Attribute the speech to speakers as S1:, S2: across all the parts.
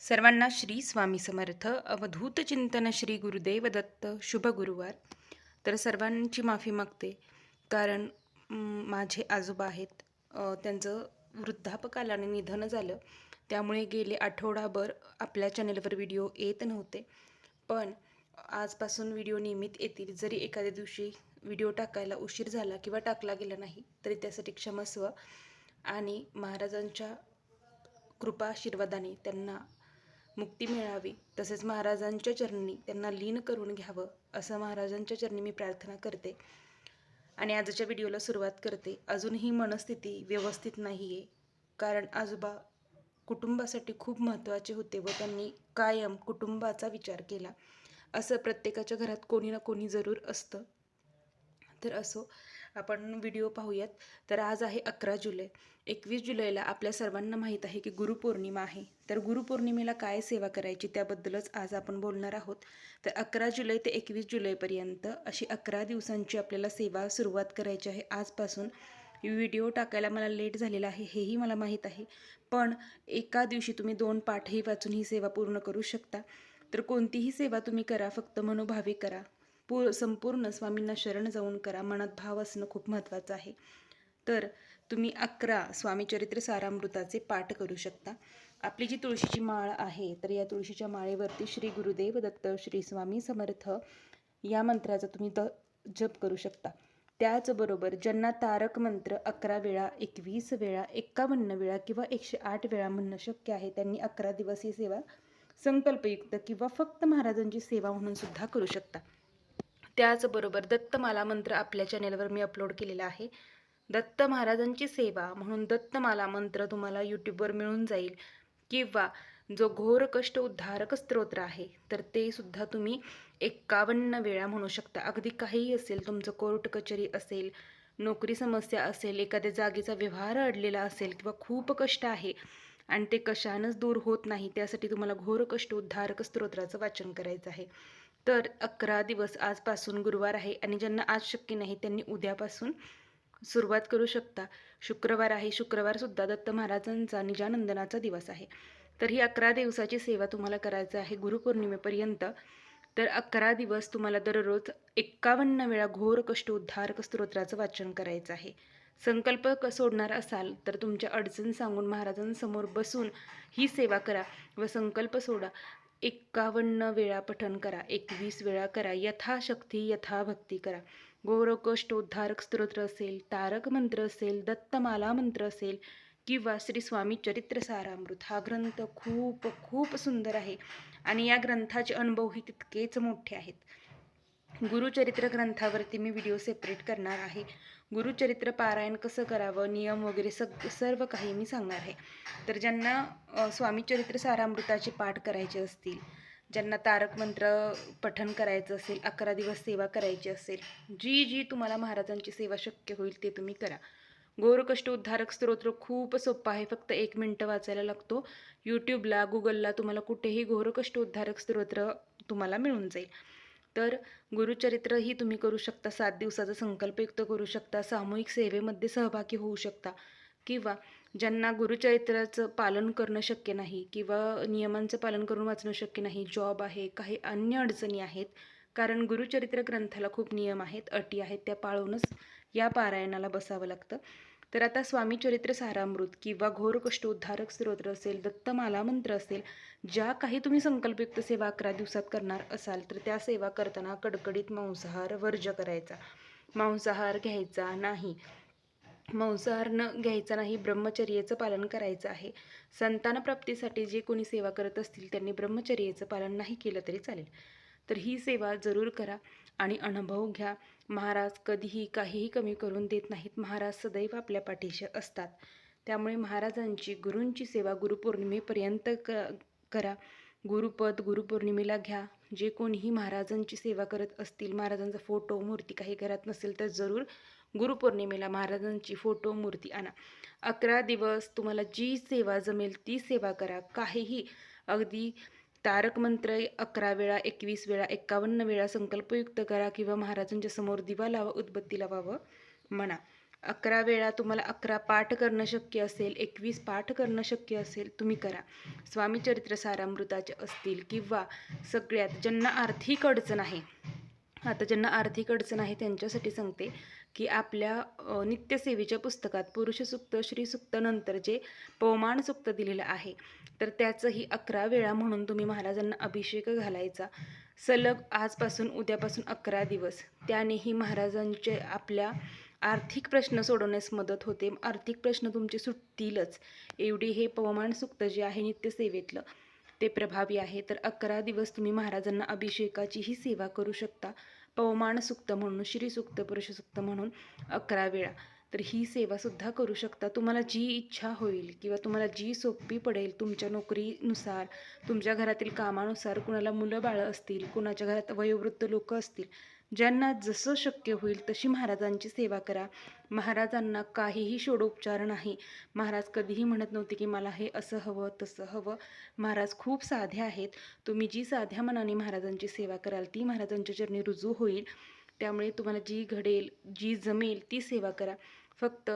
S1: सर्वांना श्री स्वामी समर्थ. अवधूत चिंतन श्री गुरुदेव दत्त शुभ गुरुवार. तर सर्वांची माफी मागते. कारण माझे आजोबा आहेत. त्यांचं वृद्धापकालाने निधन झालं. त्यामुळे गेले आठवडाभर आपल्या चॅनलवर व्हिडिओ येत नव्हते. पण आजपासून व्हिडिओ नियमित येतील. जरी एखाद्या दिवशी व्हिडिओ टाकायला उशीर झाला किंवा टाकला गेला नाही तरी त्यासाठी क्षमस्व आणि महाराजांच्या कृपा आशीर्वादाने त्यांना मुक्ती मिळावी तसेच महाराजांच्या चरणी त्यांना लीन करून घ्यावं असं महाराजांच्या चरणी मी प्रार्थना करते. आणि आजच्या व्हिडिओला सुरुवात करते. अजूनही मनस्थिती व्यवस्थित नाही आहे कारण आजोबा कुटुंबासाठी खूप महत्त्वाचे होते व त्यांनी कायम कुटुंबाचा विचार केला. असं प्रत्येकाच्या घरात कोणी ना कोणी जरूर असतं. तर असो. आपण व्हिडिओ पाहूयात. तर आज आहे अकरा जुलै. एकवीस जुलैला आपल्या सर्वांना माहीत आहे की गुरुपौर्णिमा आहे. तर गुरुपौर्णिमेला काय सेवा करायची त्याबद्दलच आज आपण बोलणार आहोत. तर अकरा जुलै ते एकवीस जुलैपर्यंत अशी अकरा दिवसांची आपल्याला सेवा सुरुवात करायची आहे. आजपासून व्हिडिओ टाकायला मला लेट झालेला आहे हेही मला माहीत आहे. पण एका दिवशी तुम्ही दोन पाठही वाचून ही सेवा पूर्ण करू शकता. तर कोणतीही सेवा तुम्ही करा फक्त मनोभावे करा. पू संपूर्ण स्वामींना शरण जाऊन करा. मनात भाव असणं खूप महत्त्वाचं आहे. तर तुम्ही अकरा स्वामीचरित्र सारामृताचे पाठ करू शकता. आपली जी तुळशीची माळ आहे तर या तुळशीच्या माळेवरती श्री गुरुदेव दत्त श्री स्वामी समर्थ या मंत्राचा तुम्ही द जप करू शकता. त्याचबरोबर ज्यांना तारक मंत्र अकरा वेळा एकवीस वेळा एक्कावन्न वेळा किंवा एकशे आठ वेळा म्हणणं शक्य आहे त्यांनी अकरा दिवस ही सेवा संकल्पयुक्त किंवा फक्त महाराजांची सेवा म्हणून सुद्धा करू शकता. त्याचबरोबर दत्तमाला मंत्र आपल्या चॅनेलवर मी अपलोड केलेला आहे. दत्त महाराजांची सेवा म्हणून दत्तमाला मंत्र तुम्हाला यूट्यूबवर मिळून जाईल. किंवा जो घोर कष्ट उद्धारक स्तोत्र आहे तर ते सुद्धा तुम्ही एक्कावन्न वेळा म्हणू शकता. अगदी काहीही असेल तुमचं कोर्ट कचेरी असेल नोकरी समस्या असेल एखाद्या जागेचा व्यवहार अडलेला असेल किंवा खूप कष्ट आहे आणि ते कशानंच दूर होत नाही त्यासाठी तुम्हाला घोर कष्ट उद्धारक स्तोत्राचं वाचन करायचं आहे. तर अकरा दिवस आजपासून गुरुवार आहे आणि ज्यांना आज शक्य नाही त्यांनी उद्यापासून सुरुवात करू शकता. शुक्रवार आहे. शुक्रवारसुद्धा दत्त महाराजांचा निजानंदनाचा दिवस आहे. तर ही अकरा दिवसाची सेवा तुम्हाला करायचं आहे गुरुपौर्णिमेपर्यंत. तर अकरा दिवस तुम्हाला दररोज एक्कावन्न वेळा घोर कष्ट उद्धारक स्तोत्राचं वाचन करायचं आहे. संकल्प क सोडणार असाल तर तुमच्या अडचण सांगून महाराजांसमोर बसून ही सेवा करा व संकल्प सोडा. एक्कावन्न वेळा पठन करा एकवीस वेळा करा यथाशक्ती यथाभक्ती करा. गौरकोष्टोद्धारक स्तोत्र असेल तारक मंत्र असेल दत्तमाला मंत्र असेल किंवा श्री स्वामी चरित्र सारामृत. हा ग्रंथ खूप खूप सुंदर आहे आणि या ग्रंथाचे अनुभवही तितकेच मोठे आहेत. गुरुचरित्र ग्रंथावरती मी व्हिडिओ सेपरेट करणार आहे. गुरुचरित्र पारायण कसं करावं नियम वगैरे सग सर्व काही मी सांगणार आहे. तर ज्यांना स्वामीचरित्र सारामृताचे पाठ करायचे असतील ज्यांना तारक मंत्र पठन करायचं असेल अकरा दिवस सेवा करायची असेल जी जी तुम्हाला महाराजांची सेवा शक्य होईल ते तुम्ही करा. गौरकष्ट उद्धारक स्तोत्र खूप सोपं आहे फक्त एक मिनटं वाचायला लागतो. यूट्यूबला गुगलला तुम्हाला कुठेही घोरकष्ट उद्धारक स्तोत्र तुम्हाला मिळून जाईल. तर गुरुचरित्रही तुम्ही करू शकता सात दिवसाचा संकल्पयुक्त करू शकता सामूहिक सेवेमध्ये सहभागी होऊ शकता. किंवा ज्यांना गुरुचरित्राचं पालन करणं शक्य नाही किंवा नियमांचं पालन करून वाचणं शक्य नाही जॉब आहे काही अन्य अडचणी आहेत कारण गुरुचरित्र ग्रंथाला खूप नियम आहेत अटी आहेत त्या पाळूनच या पारायणाला बसावं लागतं. तर आता स्वामी चरित्र सारामृत किंवा घोर कष्ट उद्धारक स्तोत्र असेल दत्तमाला मंत्र असेल ज्या काही तुम्ही संकल्पयुक्त सेवा अकरा दिवसात करणार असाल तर त्या सेवा करताना कडकडीत मांसाहार वर्ज करायचा. मांसाहार घ्यायचा नाही. मांसाहार न घ्यायचा नाही ब्रह्मचर्याचं पालन करायचं आहे. संतानप्राप्तीसाठी जे कोणी सेवा करत असतील त्यांनी ब्रह्मचर्याचं पालन नाही केलं तरी चालेल. तर ही सेवा जरूर करा आणि अनुभव घ्या. महाराज कधीही काहीही कमी करून देत नाहीत. महाराज सदैव आपल्या पाठीशी असतात. त्यामुळे महाराजांची गुरूंची सेवा गुरुपौर्णिमेपर्यंत क करा. गुरुपद गुरुपौर्णिमेला घ्या. जे कोणीही महाराजांची सेवा करत असतील महाराजांचा फोटो मूर्ती काही घरात नसेल तर जरूर गुरुपौर्णिमेला महाराजांची फोटो मूर्ती आणा. अकरा दिवस तुम्हाला जी सेवा जमेल ती सेवा करा. काहीही अगदी तारक मंत्र अकरा वेळा एकवीस वेळा एक्कावन्न वेळा संकल्पयुक्त करा किंवा महाराजांच्या समोर दिवा लावा उदबत्ती लावावं म्हणा. अकरा वेळा तुम्हाला अकरा पाठ करणं शक्य असेल एकवीस पाठ करणं शक्य असेल तुम्ही करा. स्वामी चरित्र सारामृताचे असतील किंवा सगळ्यात ज्यांना आर्थिक अडचण आहे आता ज्यांना आर्थिक अडचण आहे त्यांच्यासाठी सांगते की आपल्या नित्यसेवेच्या पुस्तकात पुरुष सुक्त श्री नंतर जे पवमान सुक्त दिलेलं आहे तर त्याचंही अकरा वेळा म्हणून तुम्ही महाराजांना अभिषेक घालायचा. सलग आजपासून उद्यापासून अकरा दिवस. त्यानेही महाराजांचे आपल्या आर्थिक प्रश्न सोडवण्यास मदत होते. आर्थिक प्रश्न तुमचे सुटतीलच. एवढी हे पवमान सुक्त जे आहे नित्यसेवेतलं ते प्रभावी आहे. तर अकरा दिवस तुम्ही महाराजांना अभिषेकाचीही सेवा करू शकता. पवमान सुक्त म्हणून श्री सुक्त पुरुष सुक्त म्हणून अकरा वेळा. तर ही सेवासुद्धा करू शकता. तुम्हाला जी इच्छा होईल किंवा तुम्हाला जी सोपी पडेल तुमच्या नोकरीनुसार तुमच्या घरातील कामानुसार कुणाला मुलं बाळं असतील कुणाच्या घरात वयोवृद्ध लोक असतील ज्यांना जसं शक्य होईल तशी महाराजांची सेवा करा. महाराजांना काहीही षोडोपचार नाही. महाराज कधीही म्हणत नव्हते की मला हे असं हवं तसं हवं. महाराज खूप साधे आहेत. तुम्ही जी साध्या मनाने महाराजांची सेवा कराल ती महाराजांच्या चरणी रुजू होईल. त्यामुळे तुम्हाला जी घडेल जी जमेल ती सेवा करा. फक्त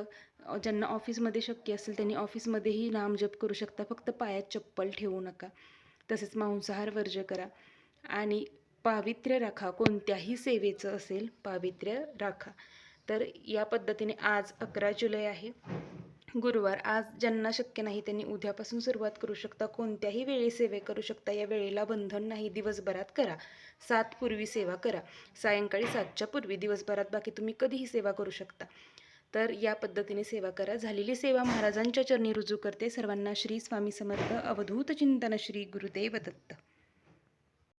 S1: ज्यांना ऑफिसमध्ये शक्य असेल त्यांनी ऑफिसमध्येही नामजप करू शकता. फक्त पायात चप्पल ठेवू नका. तसेच मांसाहार वर्ज करा. आणि पावित्र्य राखा. कोणत्याही सेवेचं असेल पावित्र्य राखा. तर या पद्धतीने आज अकरा जुलै आहे. गुरुवार. आज ज्यांना शक्य नाही त्यांनी उद्यापासून सुरुवात करू शकता. कोणत्याही वेळी सेवे करू शकता. या वेळेला बंधन नाही. दिवसभरात करा. सात पूर्वी सेवा करा. सायंकाळी सातच्या पूर्वी दिवसभरात बाकी तुम्ही कधीही सेवा करू शकता. तर या पद्धतीने सेवा करा. झालेली सेवा महाराजांच्या चरणी रुजू करते. सर्वांना श्री स्वामी समर्थ. अवधूत चिंतन श्री गुरुदेव दत्त.